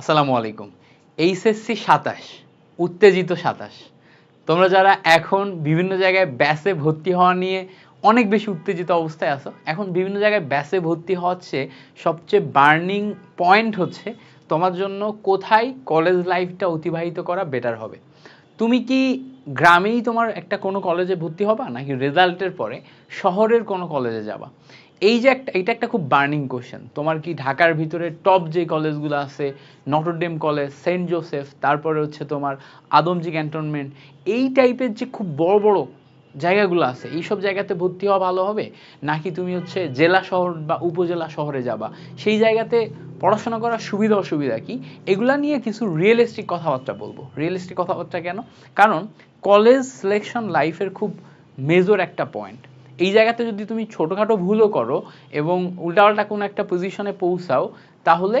আসসালামু আলাইকুম। এইচএসসি সাতাশ, উত্তেজিত সাতাশ। তোমরা যারা এখন বিভিন্ন জায়গায় ব্যাসে ভর্তি হওয়া নিয়ে অনেক বেশি উত্তেজিত অবস্থায় আছো, এখন বিভিন্ন জায়গায় ব্যাসে ভর্তি হচ্ছে সবচেয়ে বার্নিং পয়েন্ট হচ্ছে তোমার জন্য কোথায় কলেজ লাইফটা অতিবাহিত করা বেটার হবে। তুমি কি গ্রামেই তোমার একটা কোনো কলেজে ভর্তি হবা, নাকি রেজাল্টের পরে শহরের কোনো কলেজে যাবা? এই যে একটা, এটা একটা খুব বার্নিং কোশ্চেন তোমার কি ঢাকার ভিতরে টপ যে কলেজগুলো আছে নটরডেম কলেজ সেন্ট জোসেফ তারপরে হচ্ছে তোমার আদমজি ক্যান্টনমেন্ট এই টাইপের যে খুব বড় বড় জায়গাগুলো আছে, এইসব জায়গাতে ভর্তি হওয়া ভালো হবে? নাকি তুমি হচ্ছে জেলা শহর বা উপজেলা শহরে যাবা? সেই জায়গাতে পড়াশোনা করার সুবিধা, অসুবিধা কি? এগুলা নিয়ে কিছু রিয়েলিস্টিক কথাবার্তা বলব। রিয়েলিস্টিক কথাবার্তা কেন? কারণ কলেজ সিলেকশন লাইফের খুব মেজর একটা পয়েন্ট এই জায়গাতে যদি তুমি ছোটোখাটো ভুলও করো এবং উল্টাপাল্টা কোনো একটা পজিশনে পৌঁছাও, তাহলে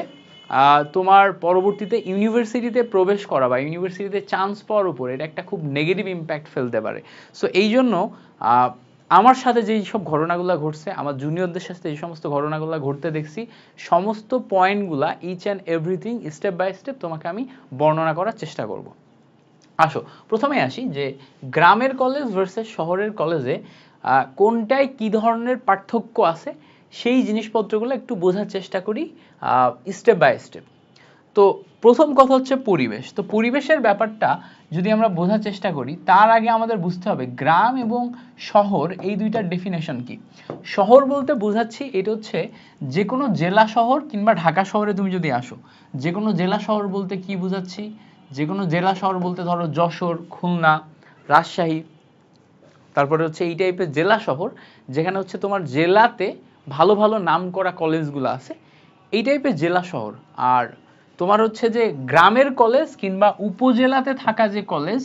তোমার পরবর্তীতে ইউনিভার্সিটিতে প্রবেশ করা বা ইউনিভার্সিটিতে চান্স পাওয়ার উপর এটা একটা খুব নেগেটিভ ইম্প্যাক্ট ফেলতে পারে। সো এই জন্য আমার সাথে যেই সব ঘটনাগুলো ঘটছে, আমার জুনিয়রদের সাথে এই সমস্ত ঘটনাগুলো ঘটতে দেখছি, সমস্ত পয়েন্টগুলা each and everything step by step তোমাকে আমি বর্ণনা করার চেষ্টা করব। আসো প্রথমে আসি যে, গ্রামের কলেজ ভার্সেস শহরের কলেজে কোনটায় কি ধরনের পার্থক্য আছে, সেই জিনিসপত্রগুলো একটু বোঝার চেষ্টা করি স্টেপ বাই স্টেপ তো প্রথম কথা হচ্ছে পরিবেশ। তো পরিবেশের ব্যাপারটা যদি আমরা বোঝার চেষ্টা করি, তার আগে আমাদের বুঝতে হবে গ্রাম এবং শহর, এই দুইটার ডেফিনেশন কি? শহর বলতে বোঝাচ্ছি, এটা হচ্ছে যে কোনো জেলা শহর কিংবা ঢাকা শহরে তুমি যদি আসো যে কোনো জেলা শহর বলতে কি বোঝাচ্ছি? যে কোনো জেলা শহর বলতে ধরো যশোর, খুলনা, রাজশাহী তারপরে হচ্ছে এই টাইপের জেলা শহর, যেখানে হচ্ছে তোমার জেলাতে ভালো ভালো নাম করা কলেজগুলো আছে, এই টাইপের জেলা শহর। আর তোমার হচ্ছে যে গ্রামের কলেজ কিংবা উপজেলাতে থাকা যে কলেজ,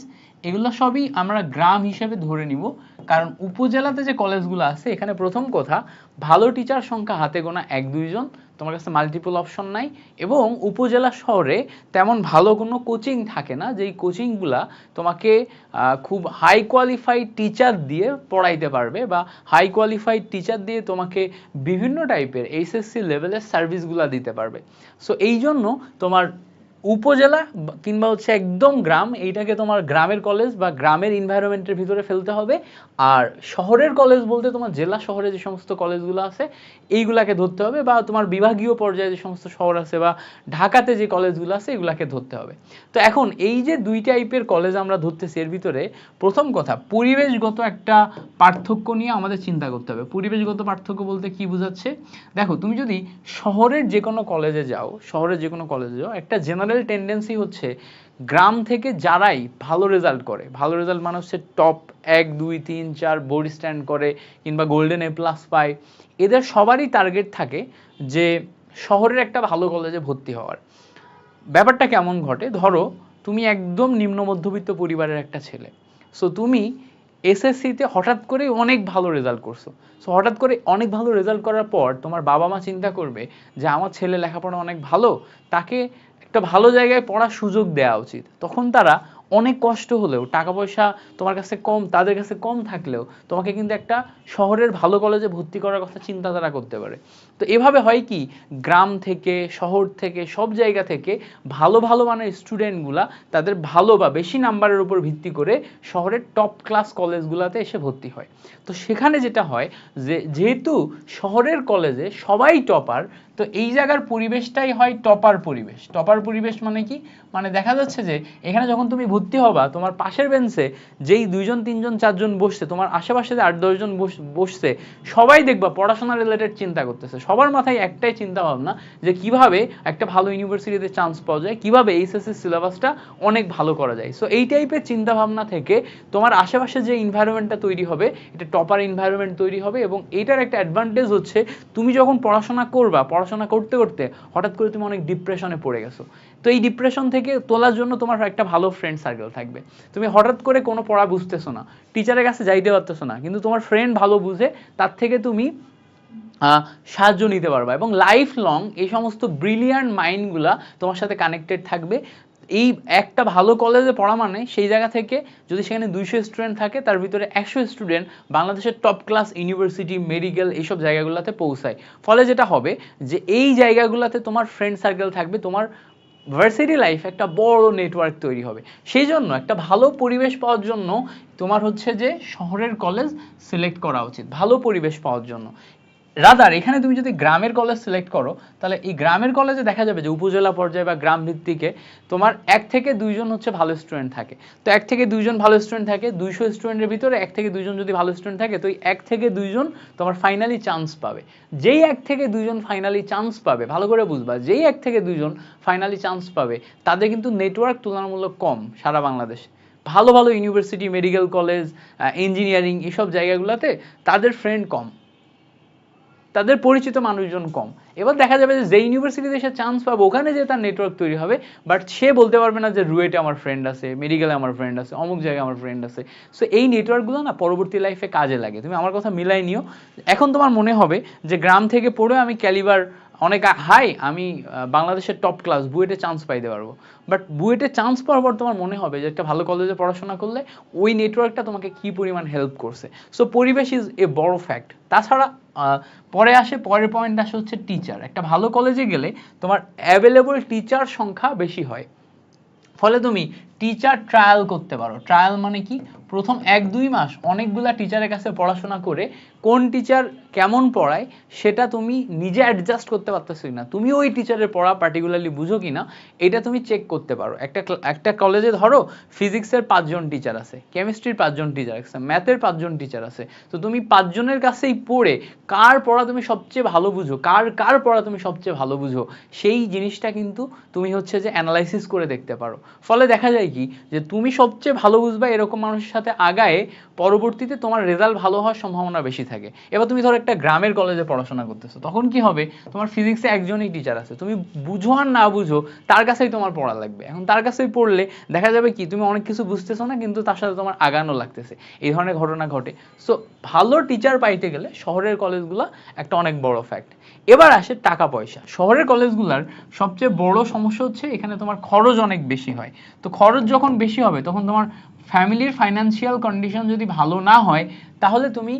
এগুলো সবই আমরা গ্রাম হিসেবে ধরে নিব। কারণ উপজেলাতে যে কলেজগুলো আছে, এখানে প্রথম কথা, ভালো টিচার সংখ্যা হাতে গোনা এক দুইজন তোমার কাছে মাল্টিপল অপশন নাই এবং উপজেলা শহরে তেমন ভালো কোনো কোচিং থাকে না, যেই কোচিংগুলা তোমাকে খুব হাই কোয়ালিফাইড টিচার দিয়ে পড়াইতে পারবে বা হাই কোয়ালিফাইড টিচার দিয়ে তোমাকে বিভিন্ন টাইপের এইচএসসি লেভেলের সার্ভিসগুলো দিতে পারবে। সো এই জন্য তোমার উপজেলা কিংবা হচ্ছে একদম গ্রাম, এইটাকে তোমার গ্রামের কলেজ বা গ্রামের এনভায়রনমেন্টের ভিতরে ফেলতে হবে। আর শহরের কলেজ বলতে তোমার জেলা শহরে যে সমস্ত কলেজগুলো আছে, এইগুলাকে ধরতে হবে বা তোমার বিভাগীয় পর্যায়ে যে সমস্ত শহর আছে বা ঢাকাতে যে কলেজগুলো আছে, এগুলাকে ধরতে হবে। তো এখন এই যে দুই টাইপের কলেজ আমরা ধরতেছি, এর ভিতরে প্রথম কথা, পরিবেশগত একটা পার্থক্য নিয়ে আমাদের চিন্তা করতে হবে। পরিবেশগত পার্থক্য বলতে কি বোঝাচ্ছে? দেখো, তুমি যদি শহরের যে কোনো কলেজে যাও, শহরের যে কোনো কলেজে যাও, একটা জেনারেল টেন্ডেন্সি হচ্ছে গ্রাম থেকে যারাই ভালো রেজাল্ট করে, ভালো রেজাল্ট মানে হচ্ছে টপ এক, দুই, তিন, চার বোর্ড স্ট্যান্ড করে কিংবা গোল্ডেন এ প্লাস পায়, এদের সবারই টার্গেট থাকে যে শহরের একটা ভালো কলেজে ভর্তি হওয়ার। ব্যাপারটা কেমন ঘটে? ধরো তুমি একদম নিম্ন মধ্যবিত্ত পরিবারের একটা ছেলে। সো তুমি এসএসসিতে হঠাৎ করে অনেক ভালো রেজাল্ট করছ। সো হঠাৎ করে অনেক ভালো রেজাল্ট করার পর তোমার বাবা মা চিন্তা করবে যে আমার ছেলে লেখাপড়া অনেক ভালো, তাকে একটা ভালো জায়গায় পড়ার সুযোগ দেওয়া উচিত। তখন তারা অনেক কষ্ট হলেও টাকা পয়সা তোমার কাছে কম, তাদের কাছে কম থাকলেও তোমাকে কিন্তু একটা শহরের ভালো কলেজে ভর্তি করার কথা চিন্তা তারা করতে পারে। তো এভাবে হয় কি, গ্রাম থেকে, শহর থেকে, সব জায়গা থেকে ভালো ভালো মানের স্টুডেন্টগুলা তাদের ভালো বা বেশি নাম্বারের উপর ভিত্তি করে শহরের টপ ক্লাস কলেজগুলোতে এসে ভর্তি হয়। তো সেখানে যেটা হয় যে, যেহেতু শহরের কলেজে সবাই টপার তো এই জায়গার পরিবেশটাই হয় টপার পরিবেশ। টপার পরিবেশ মানে কি? মানে দেখা যাচ্ছে যে, এখানে যখন তুমি ভর্তি হবা, তোমার পাশের বেঞ্চে যেই দুইজন, তিনজন, চারজন বসছে, তোমার আশেপাশে যে আট দশজন বসছে, সবাই দেখবা পড়াশোনা রিলেটেড চিন্তা করতেছে। সবার মাথায় একটাই চিন্তা ভাবনা যে কীভাবে একটা ভালো ইউনিভার্সিটিতে চান্স পাওয়া যায়, কীভাবে এইচএসসি সিলেবাসটা অনেক ভালো করা যায়। সো এই টাইপের চিন্তা ভাবনা থেকে তোমার আশেপাশে যে ইনভায়রনমেন্টটা তৈরি হবে, এটা টপার ইনভায়রনমেন্ট তৈরি হবে এবং এইটার একটা অ্যাডভান্টেজ হচ্ছে, তুমি যখন পড়াশোনা করবা, পড়াশোনা করতে করতে হঠাৎ করে তুমি অনেক ডিপ্রেশনে পড়ে গেছো। তো এই ডিপ্রেশন থেকে তোলার জন্য তোমার একটা ভালো ফ্রেন্ড সার্কেল থাকবে। তুমি হঠাৎ করে কোনো পড়া বুঝতেছো না টিচারের কাছে যাইতে পারতেছো না, কিন্তু তোমার ফ্রেন্ড ভালো বুঝে, তার থেকে তুমি সাহায্য নিতে পারবা এবং লাইফ লং এই সমস্ত ব্রিলিয়ান্ট মাইন্ডগুলা তোমার সাথে কানেক্টেড থাকবে। এই একটা ভালো কলেজে পড়া মানে সেই জায়গা থেকে যদি সেখানে দুইশো স্টুডেন্ট থাকে, তার ভিতরে একশো স্টুডেন্ট বাংলাদেশের টপ ক্লাস ইউনিভার্সিটি মেডিকেল এইসব জায়গাগুলোতে পৌঁছায়। ফলে যেটা হবে যে এই জায়গাগুলোতে তোমার ফ্রেন্ড সার্কেল থাকবে, তোমার ভার্সিটি লাইফ একটা বড় নেটওয়ার্ক তৈরি হবে। সেই জন্য একটা ভালো পরিবেশ পাওয়ার জন্য তোমার হচ্ছে যে শহরের কলেজ সিলেক্ট করা উচিত। ভালো পরিবেশ পাওয়ার জন্য। রাদার এখানে তুমি যদি গ্রামের কলেজ সিলেক্ট করো, তাহলে এই গ্রামের কলেজে দেখা যাবে যে উপজেলা পর্যায়ে বা গ্রাম ভিত্তিকে তোমার এক থেকে দুইজন হচ্ছে ভালো স্টুডেন্ট থাকে। তো এক থেকে দুইজন ভালো স্টুডেন্ট থাকে, দুইশো স্টুডেন্টের ভিতরে এক থেকে দুইজন যদি ভালো স্টুডেন্ট থাকে, তো এই এক থেকে দুইজন তোমার ফাইনালি চান্স পাবে। যেই এক থেকে দুইজন ফাইনালি চান্স পাবে, ভালো করে বুঝবা, যেই এক থেকে দুইজন ফাইনালি চান্স পাবে, তাদের কিন্তু নেটওয়ার্ক তুলনামূলক কম সারা বাংলাদেশে। ভালো ভালো ইউনিভার্সিটি মেডিকেল কলেজ ইঞ্জিনিয়ারিং এসব জায়গাগুলোতে তাদের ফ্রেন্ড কম। তাদের পরিচিত মানুষজন কম। এবার দেখা যাবে যে ইউনিভার্সিটিতে সে চান্স পাবে, ওখানে যে তার নেটওয়ার্ক তৈরি হবে। বাট সে বলতে পারবে না যে রুয়েটে আমার ফ্রেন্ড আছে, মেডিকেলে আমার ফ্রেন্ড আছে, অমুক জায়গায় আমার ফ্রেন্ড আছে। সো এই নেটওয়ার্কগুলো না পরবর্তী লাইফে কাজে লাগে। তুমি আমার কথা মিলাই নিও। এখন তোমার মনে হবে যে গ্রাম থেকে পড়ে আমি ক্যালিবার অনেক হাই, আমি বাংলাদেশের টপ ক্লাস বুয়েটে চান্স পাইতে পারব। বাট বুয়েটে চান্স পাওয়ার পর তোমার মনে হবে যে একটা ভালো কলেজে পড়াশোনা করলে ওই নেটওয়ার্কটা তোমাকে কি পরিমাণ হেল্প করছে। সো পরিবেশ ইজ এ বড় ফ্যাক্ট তাছাড়া পরে আসে, পরের পয়েন্ট আসে হচ্ছে টিচার একটা ভালো কলেজে গেলে তোমার অ্যাভেলেবল টিচার সংখ্যা বেশি হয়। ফলে তুমি টিচার ট্রায়াল করতে পারো। ট্রায়াল মানে কি? প্রথম এক, দুই মাস অনেকগুলা টিচারের কাছে পড়াশোনা করে কোন টিচার কেমন পড়ায় সেটা তুমি নিজে অ্যাডজাস্ট করতে পারতেছো না তুমি ওই টিচারের পড়া পার্টিকুলারলি বুঝো কি না এটা তুমি চেক করতে পারো। একটা একটা কলেজে ধরো ফিজিক্সের পাঁচজন টিচার আছে কেমিস্ট্রির পাঁচজন টিচার আছে ম্যাথের পাঁচজন টিচার আছে। তো তুমি পাঁচজনের কাছেই পড়ে কার পড়া তুমি সবচেয়ে ভালো বুঝো, কার কার পড়া তুমি সবচেয়ে ভালো বুঝো, সেই জিনিসটা কিন্তু তুমি হচ্ছে যে অ্যানালাইসিস করে দেখতে পারো। ফলে দেখা যায় কি? যে তুমি সবচেয়ে ভালো বুঝবা এরকম মানুষের সাথে আগায়ে পরবর্তীতে তোমার রেজাল্ট ভালো হওয়ার সম্ভাবনা বেশি থাকে। এবার তুমি ধরো একটা গ্রামের কলেজে পড়াশোনা করতেছো, তখন কি হবে? তোমার ফিজিক্সে একজনই টিচার আছে। তুমি বুঝো আর না বুঝো, তার কাছেই তোমার পড়া লাগবে। এখন তার কাছেই পড়লে দেখা যাবে কি, তুমি অনেক কিছু বুঝতেছো না, কিন্তু তার সাথে তোমার আগানো লাগতেছে। এই ধরনের ঘটনা ঘটে। সো ভালো টিচার পাইতে গেলে শহরের কলেজগুলো একটা অনেক বড় ফ্যাক্ট এবার আসে টাকা পয়সা। শহরের কলেজগুলোর সবচেয়ে বড় সমস্যা হচ্ছে এখানে তোমার খরচ অনেক বেশি হয়। তো খরচ যখন বেশি হবে তখন তোমার ফ্যামিলির ফাইন্যান্সিয়াল কন্ডিশন যদি ভালো না হয় তাহলে তুমি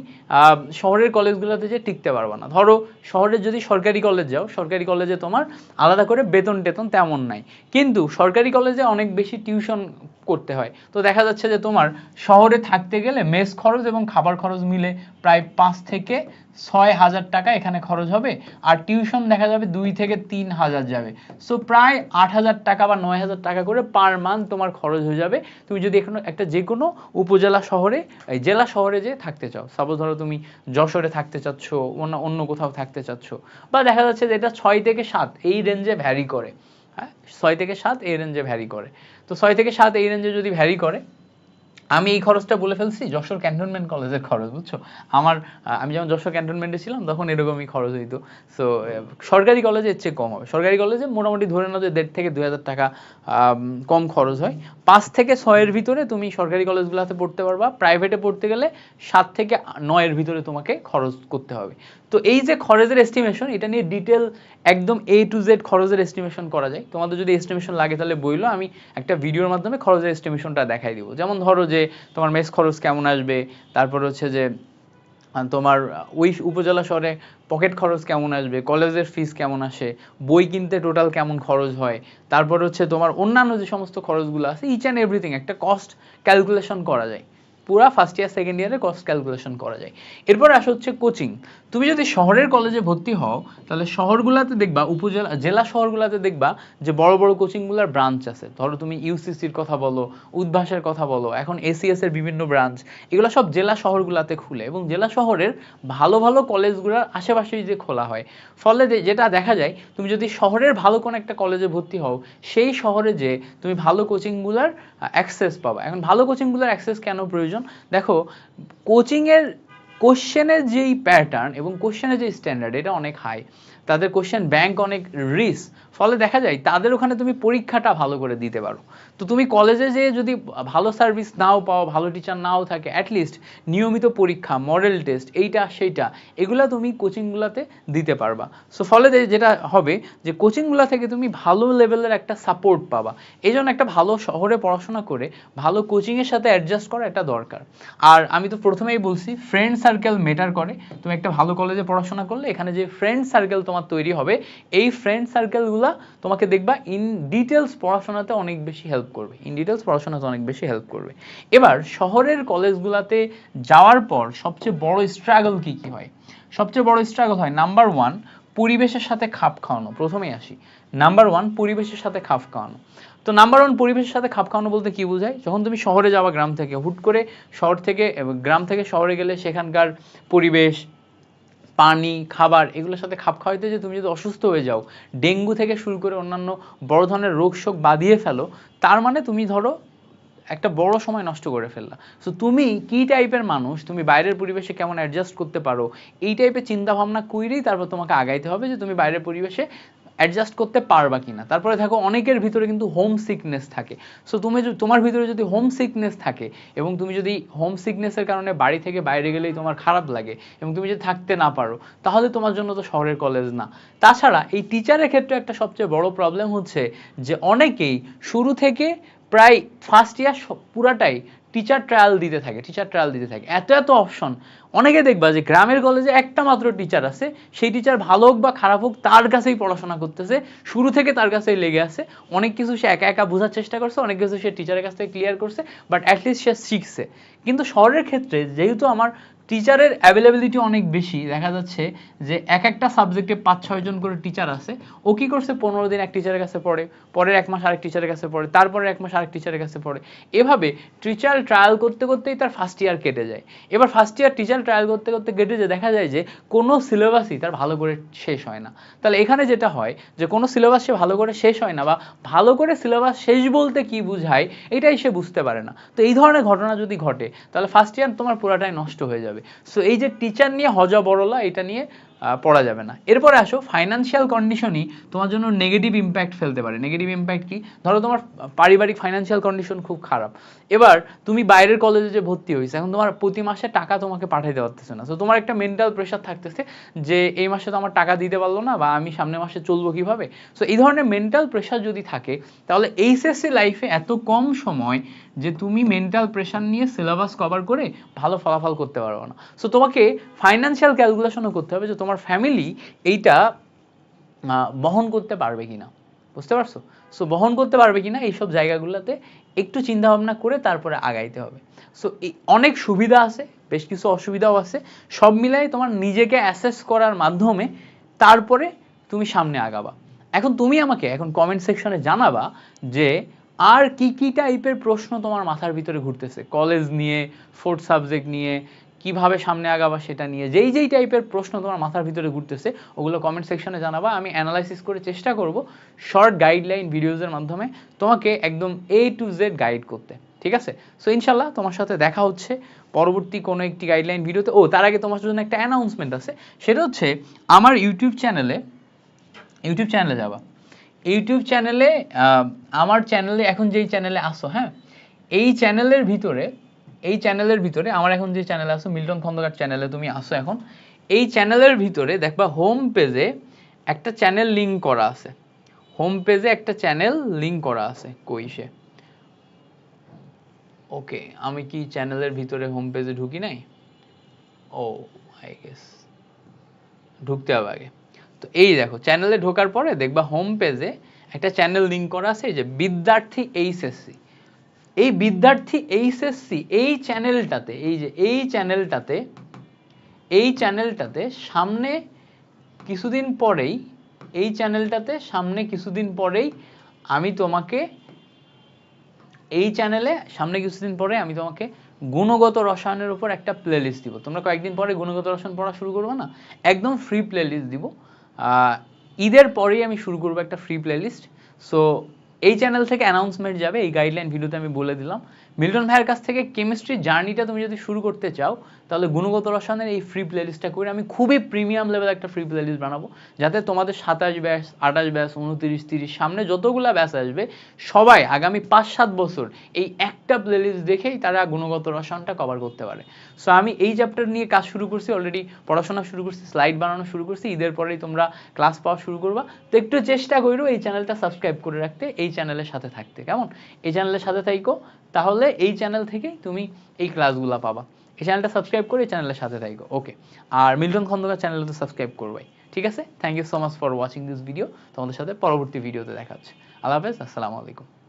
শহরের কলেজগুলোতে যে টিকতে পারবে না। ধরো শহরের যদি সরকারি কলেজ যাও, সরকারি কলেজে তোমার আলাদা করে বেতন টেতন তেমন নাই। কিন্তু সরকারি কলেজে অনেক বেশি টিউশন করতে হয়। তো দেখা যাচ্ছে যে তোমার শহরে থাকতে গেলে মেস খরচ এবং খাবার খরচ মিলে প্রায় পাঁচ থেকে ছয় হাজার টাকা এখানে খরচ হবে। আর টিউশন দেখা যাবে দুই থেকে তিন হাজার যাবে। সো প্রায় আট হাজার টাকা বা নয় হাজার টাকা করে পার মান্থ তোমার খরচ হয়ে যাবে। তুমি যদি এখানে একটা যে কোনো উপজেলা শহরে জেলা শহরে যে থাকতে চাও। সাপোজ ধরো তুমি যশোরে থাকতে চাচ্ছ, অন্য অন্য কোথাও থাকতে চাচ্ছ, বা দেখা যাচ্ছে যে এটা ছয় থেকে সাত, এই রেঞ্জে ভ্যারি করে। হ্যাঁ? ছয় থেকে সাত, এই রেঞ্জে ভ্যারি করে। তো ছয় থেকে সাত, এই রেঞ্জে যদি ভ্যারি করে আমি এই খরচটা বলে ফেলছি, যশোর ক্যান্টনমেন্ট কলেজের খরচ, বুঝছ? আমার আমি যখন যশোর ক্যান্টনমেন্টে ছিলাম, তখন এরকমই খরচ হইতো। সো সরকারি কলেজে এর চেয়ে কম হবে। সরকারি কলেজে মোটামুটি ধরে নাও যে দেড় থেকে দুই হাজার টাকা কম খরচ হয়। পাঁচ থেকে ছয়ের ভিতরে তুমি সরকারি কলেজগুলোতে পড়তে পারবা। প্রাইভেটে পড়তে গেলে সাত থেকে নয়ের ভিতরে তোমাকে খরচ করতে হবে। তো এই যে খরচের এস্টিমেশন এটা নিয়ে ডিটেল একদম এ টু জেড খরচের এস্টিমেশন করা যায়। তোমাদের যদি এস্টিমেশন লাগে তাহলে বইলো, আমি একটা ভিডিওর মাধ্যমে খরচের এস্টিমেশনটা দেখাই দিব। যেমন ধরো যে, তোমার মেস খরচ কেমন আসবে, তারপর হচ্ছে যে তোমার ওই উপজেলা শহরে পকেট খরচ কেমন আসবে কলেজের ফিস কেমন আসে, বই কিনতে টোটাল কেমন খরচ হয়, তারপর হচ্ছে তোমার অন্যান্য যে সমস্ত খরচগুলো আছে ইচ অ্যান্ড এভরিথিং একটা কস্ট ক্যালকুলেশন করা যায়। পুরা ফার্স্ট ইয়ার সেকেন্ড ইয়ারে কস্ট ক্যালকুলেশন করা যায়। এরপর আসে হচ্ছে কোচিং তুমি যদি শহরের কলেজে ভর্তি হও, তাহলে শহরগুলোতে দেখবা, উপজেলা, জেলা শহরগুলোতে দেখবা যে বড় বড় কোচিংগুলোর ব্রাঞ্চ আছে। ধরো তুমি ইউসিসির কথা বলো, উদ্ভাসের কথা বলো, এখন এসিএস এর বিভিন্ন ব্রাঞ্চ এগুলো সব জেলা শহরগুলোতে খুলে এবং জেলা শহরের ভালো ভালো কলেজগুলোর আশেপাশেই যে খোলা হয়। ফলে যেটা দেখা যায়, তুমি যদি শহরের ভালো কোনো একটা কলেজে ভর্তি হও, সেই শহরে যে তুমি ভালো কোচিংগুলোর অ্যাক্সেস পাবা। এখন ভালো কোচিংগুলোর অ্যাক্সেস কেন প্রয়োজন? দেখো, কোচিংয়ের কোশ্চেনের যেই প্যাটার্ন এবং কোশ্চেনের যে স্ট্যান্ডার্ড এটা অনেক হাই তাদের কোশ্চেন ব্যাংক অনেক রিস ফলে দেখা যায়, তাদের ওখানে তুমি পরীক্ষাটা ভালো করে দিতে পারো। তো তুমি কলেজে যে যদি ভালো সার্ভিস নাও পাও, ভালো টিচার নাও থাকে অ্যাটলিস্ট নিয়মিত পরীক্ষা মডেল টেস্ট এইটা, সেইটা, এগুলা তুমি কোচিংগুলোতে দিতে পারবা। সো ফলে যেটা হবে, যে কোচিংগুলো থেকে তুমি ভালো লেভেলের একটা সাপোর্ট পাবা। এই জন্য একটা ভালো শহরে পড়াশোনা করে, ভালো কোচিংয়ের সাথে অ্যাডজাস্ট করা একটা দরকার। আর আমি তো প্রথমেই বলছি ফ্রেন্ড সার্কেল মেটার করে। তুমি একটা ভালো কলেজে পড়াশোনা করলে, এখানে যে ফ্রেন্ড সার্কেল তোমার তৈরি হবে, এই ফ্রেন্ড সার্কেলগুলো তোমাকে দেখবা ইন ডিটেলস পড়াশোনাতে অনেক বেশি হেল্প করবে। ইন ডিটেলস পড়াশোনাতে অনেক বেশি হেল্প করবে। এবার, শহরের কলেজগুলোতে যাওয়ার পর সবচেয়ে বড় স্ট্রাগল কি কি হয়? সবচেয়ে বড় স্ট্রাগল হয় নাম্বার ওয়ান পরিবেশের সাথে খাপ খাওয়ানো। প্রথমেই আসি। নাম্বার ওয়ান পরিবেশের সাথে খাপ খাওয়ানো। তো নাম্বার ওয়ান পরিবেশের সাথে খাপ খাওয়ানো বলতে কি বোঝায়? যখন তুমি শহরে যাওয়া গ্রাম থেকে, হুট করে শহর থেকে গ্রাম থেকে শহরে গেলে সেখানকার পরিবেশ, পানি, খাবার এগুলোর সাথে খাপ খাওয়াইতে যে তুমি যদি অসুস্থ হয়ে যাও, ডেঙ্গু থেকে শুরু করে অন্যান্য বড় ধরনের রোগ শোক বাঁধিয়ে ফেলো, তার মানে তুমি ধরো একটা বড় সময় নষ্ট করে ফেললা। সো তুমি কি টাইপের মানুষ? তুমি বাইরের পরিবেশে কেমন অ্যাডজাস্ট করতে পারো? এই টাইপের চিন্তা ভাবনা কইরেই তারপর তোমাকে আগাইতে হবে যে তুমি বাইরের পরিবেশে অ্যাডজাস্ট করতে পারবা কিনা। তারপরে দেখো অনেকের ভিতরে কিন্তু হোম সিকনেস থাকে। সো তুমি তোমার ভিতরে যদি হোম সিকনেস থাকে এবং তুমি যদি হোম সিকনেসের কারণে বাড়ি থেকে বাইরে গেলেই তোমার খারাপ লাগে এবং তুমি যদি থাকতে না পারো, তাহলে তোমার জন্য তো শহরের কলেজ না। তাছাড়া এই টিচারের ক্ষেত্রে একটা সবচেয়ে বড় প্রবলেম হচ্ছে যে, অনেকেই শুরু থেকে প্রায় ফার্স্ট ইয়ার পুরাটাই টিচার ট্রায়াল দিতে থাকে টিচার ট্রায়াল দিতে থাকে। এত এত অপশন অনেকে দেখবা যে গ্রামের কলেজে একটা মাত্র টিচার আছে, সেই টিচার ভালো হোক বা খারাপ হোক, তার কাছেই পড়াশোনা করতেছে, শুরু থেকে তার কাছেই লেগে আছে। অনেক কিছু সে একা একা বোঝার চেষ্টা করছে, অনেক কিছু সে টিচারের কাছ থেকে ক্লিয়ার করছে বাট অ্যাটলিস্ট সে শিখছে। কিন্তু শহরের ক্ষেত্রে, যেহেতু আমার টিচারের অ্যাভেলেবিলিটি অনেক বেশি, দেখা যাচ্ছে যে এক একটা সাবজেক্টে পাঁচ, ছয় জন করে টিচার আছে, ও কি করছে, পনেরো দিন এক টিচারের কাছে পড়ে, পরের এক মাস আরেক টিচারের কাছে পড়ে তারপরে এক মাস আরেক টিচারের কাছে পড়ে। এভাবে টিচার ট্রায়াল করতে করতেই তার ফার্স্ট ইয়ার কেটে যায়। এবার ফার্স্ট ইয়ার টিচার ট্রায়াল করতে করতে কেটে যায়, দেখা যায় যে কোনো সিলেবাসই তার ভালো করে শেষ হয় না। তাহলে এখানে যেটা হয় যে কোনো সিলেবাস সে ভালো করে শেষ হয় না বা ভালো করে সিলেবাস শেষ বলতে কি বুঝায় এটাই সে বুঝতে পারে না। তো এই ধরনের ঘটনা যদি ঘটে, তাহলে ফার্স্ট ইয়ার তোমার পুরাটাই নষ্ট হয়ে যাবে। সো এই যে টিচার নিয়ে হজা বড়লা এটা নিয়ে পড়া যাবে না। এরপরে আসো ফাইনান্সিয়াল কন্ডিশনই তোমার জন্য নেগেটিভ ইম্প্যাক্ট ফেলতে পারে। নেগেটিভ ইম্প্যাক্ট কি? ধরো তোমার পারিবারিক ফাইনান্সিয়াল কন্ডিশন খুব খারাপ। এবার তুমি বাইরের কলেজে যে ভর্তি হয়েছে, এখন তোমার প্রতি মাসে টাকা তোমাকে পাঠাইতে পারতেছে না। সো তোমার একটা মেন্টাল প্রেশার থাকতেছে যে, এই মাসে তো আমার টাকা দিতে পারল না বা আমি সামনের মাসে চলবো কীভাবে? সো এই ধরনের মেন্টাল প্রেশার যদি থাকে, তাহলে এইচএসসি লাইফে এত কম সময় যে, তুমি মেন্টাল প্রেশার নিয়ে সিলেবাস কভার করে ভালো ফলাফল করতে পারবে না। সো তোমাকে ফাইনান্সিয়াল ক্যালকুলেশনও করতে হবে যে, তোমার ফ্যামিলি এইটা বহন করতে পারবে কিনা, বুঝতে পারছ? সো বহন করতে পারবে কিনা এইসব জায়গাগুলোতে একটু চিন্তা ভাবনা করে তারপরে আগাইতে হবে। সো অনেক সুবিধা আছে, বেশ কিছু অসুবিধাও আছে, সব মিলাই তোমার নিজেকে অ্যাসেস করার মাধ্যমে তারপরে তুমি সামনে আগাবা। এখন তুমি আমাকে এখন কমেন্ট সেকশনে জানাবা যে আর কি কি টাইপের প্রশ্ন তোমার মাথার ভিতরে ঘুরতেছে। কলেজ নিয়ে ফোর্থ সাবজেক্ট নিয়ে কীভাবে সামনে আগাবা সেটা নিয়ে। যেই যেই টাইপের প্রশ্ন তোমার মাথার ভিতরে ঘুরতেছে, ওগুলো কমেন্ট সেকশনে জানাবা। আমি অ্যানালাইসিস করে চেষ্টা করব শর্ট গাইডলাইন ভিডিওজের মাধ্যমে তোমাকে একদম এ টু জেড গাইড করতে। ঠিক আছে? সো ইনশাল্লাহ তোমার সাথে দেখা হচ্ছে পরবর্তী কোনো একটি গাইডলাইন ভিডিওতে ও, তার আগে তোমার জন্য একটা অ্যানাউন্সমেন্ট আছে। সেটা হচ্ছে আমার ইউটিউব চ্যানেলে ইউটিউব চ্যানেলে যাবা। ইউটিউব চ্যানেলে আমার চ্যানেলে এখন যেই চ্যানেলে আসো হ্যাঁ? এই চ্যানেলের ভিতরে এই চ্যানেলের ভিতরে, আমার এখন যে চ্যানেলে আসো মিল্টন খন্দকার চ্যানেলে তুমি আসো এখন, এই চ্যানেলের ভিতরে দেখবা হোম পেজে একটা চ্যানেল লিংক করা আছে। হোম পেজে একটা চ্যানেল লিংক করা আছে, কই ওকে, আমি কি চ্যানেলের ভিতরে হোম পেজে ঢুকি নাই? ও আই গেস ঢুকতে হবে আগে। তো এই দেখো চ্যানেলে ঢোকার পরে দেখবা হোম পেজে একটা চ্যানেল লিংক করা আছে যে, বিদ্যার্থী এইচএসসি এই বিদ্যার্থী এইচএসসি এই চ্যানেলটাতে এই যে এই চ্যানেলটাতে এই চ্যানেলটাতে সামনে কিছুদিন পরেই, এই চ্যানেলটাতে সামনে কিছুদিন পরেই আমি তোমাকে, এই চ্যানেলে সামনে কিছুদিন পরে আমি তোমাকে গুণগত রসায়নের উপর একটা প্লেলিস্ট দিব। তোমরা কয়েকদিন পরে গুণগত রসায়ন পড়া শুরু করবে না? একদম ফ্রি প্লেলিস্ট দিব। ঈদের পরেই আমি শুরু করব একটা ফ্রি প্লেলিস্ট সো এই চ্যানেল থেকে অ্যানাউন্সমেন্ট যাবে এই গাইডলাইন ভিডিওতে আমি বলে দিলাম। মিল্টন ভাইয়ের কাছ থেকে কেমিস্ট্রি জার্নিটা তুমি যদি শুরু করতে চাও, তাহলে গুণগত রসায়নের এই ফ্রি প্লেলিস্টটা করে আমি খুবই প্রিমিয়াম লেভেল একটা ফ্রি প্লেলিস্ট বানাবো, যাতে তোমাদের সাতাশ ব্যাস, আঠাশ ব্যাস, উনত্রিশ, তিরিশ, সামনে যতগুলা ব্যাস আসবে, সবাই আগামী পাঁচ সাত বছর এই একটা প্লেলিস্ট দেখেই তারা গুণগত রসায়নটা কভার করতে পারে। সো আমি এই চ্যাপ্টার নিয়ে কাজ শুরু করছি অলরেডি পড়াশোনা শুরু করছি স্লাইড বানানো শুরু করছি, ঈদের পরেই তোমরা ক্লাস পাওয়া শুরু করবা। তো একটু চেষ্টা করো এই চ্যানেলটা সাবস্ক্রাইব করে রাখতে, এই চ্যানেলের সাথে থাকতে, কেমন? এই চ্যানেলের সাথে থাইকো, তাহলে এই চ্যানেল থেকে তুমি এই ক্লাসগুলো পাবা। এই চ্যানেলটা সাবস্ক্রাইব করে এই চ্যানেলের সাথে থাকো ওকে আর মিল্টন খন্দকার চ্যানেলটা তো সাবস্ক্রাইব করবাই। ঠিক আছে? Thank you so much for watching this video তোমাদের সাথে পরবর্তী ভিডিওতে দেখা হচ্ছে। আল্লাহ হাফেজ, আসসালামু আলাইকুম।